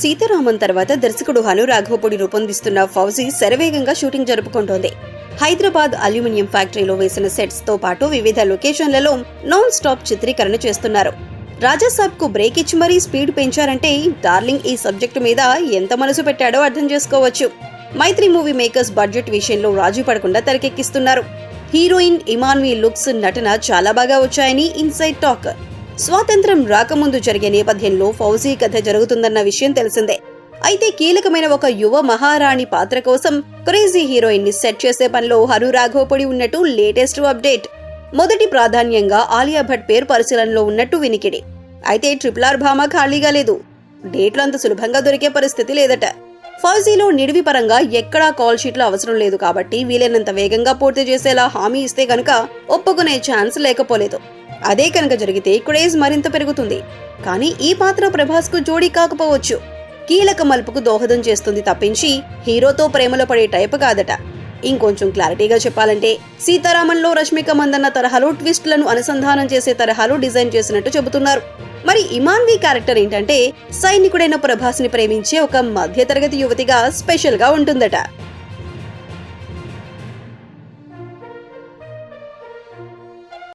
సీతారామన్ తర్వాత దర్శకుడు హను రాఘవపూడి రూపొందిస్తున్న ఫౌజీ శరవేగంగా షూటింగ్ జరుపుకుంటోంది. హైదరాబాద్ అల్యూమినియం ఫ్యాక్టరీలో వేసిన సెట్స్తో పాటు వివిధ లొకేషన్లలో నాన్ స్టాప్ చిత్రీకరణ చేస్తున్నారు. రాజాసాబ్కు బ్రేక్ ఇచ్చి మరీ స్పీడ్ పెంచారంటే డార్లింగ్ ఈ సబ్జెక్టు మీద ఎంత మనసు పెట్టాడో అర్థం చేసుకోవచ్చు. మైత్రి మూవీ మేకర్స్ బడ్జెట్ విషయంలో రాజీ పడకుండా తెరకెక్కిస్తున్నారు. హీరోయిన్ ఇమాన్వి లుక్స్ నటన చాలా బాగా వచ్చాయని ఇన్సైడ్ టాక్. స్వాతంత్రం రాకముందు జరిగే నేపథ్యంలో ఫౌజీ కథ జరుగుతుందన్న విషయం తెలిసిందే. అయితే కీలకమైన ఒక యువ మహారాణి పాత్ర కోసం క్రేజీ హీరోయిన్ని సెట్ చేసే పనిలో హరు రాఘోపడి ఉన్నట్టు లేటెస్ట్ అప్డేట్. మొదటి ప్రాధాన్యంగా ఆలియా భట్ పేరు పరిశీలనలో ఉన్నట్టు వినికిడి. అయితే ట్రిపుల్ ఆర్ భామ ఖాళీగా లేదు. డేట్లు అంత సులభంగా దొరికే పరిస్థితి లేదట. ఫౌజీలో నిడివి పరంగా ఎక్కడా కాల్ షీట్లు అవసరం లేదు కాబట్టి వీలైనంత వేగంగా పూర్తి చేసేలా హామీ ఇస్తే గనుక ఒప్పుకునే ఛాన్స్ లేకపోలేదు. అదే కనుక జరిగితే క్రేజ్ మరింత పెరుగుతుంది. కానీ ఈ పాత్ర ప్రభాస్కు జోడీ కాకపోవచ్చు. కీలక మలుపుకు దోహదం చేస్తుంది తప్పించి హీరోతో ప్రేమలో పడే టైప్ కాదట. ఇంకొంచెం క్లారిటీగా చెప్పాలంటే సీతారామన్లో రష్మిక మందన్న తరహాలో ట్విస్ట్లను అనుసంధానం చేసే తరహాలో డిజైన్ చేసినట్టు చెబుతున్నారు. మరి ఇమాన్వి క్యారెక్టర్ ఏంటంటే సైనికుడైన ప్రభాస్ని ప్రేమించే ఒక మధ్యతరగతి యువతిగా స్పెషల్గా ఉంటుందట.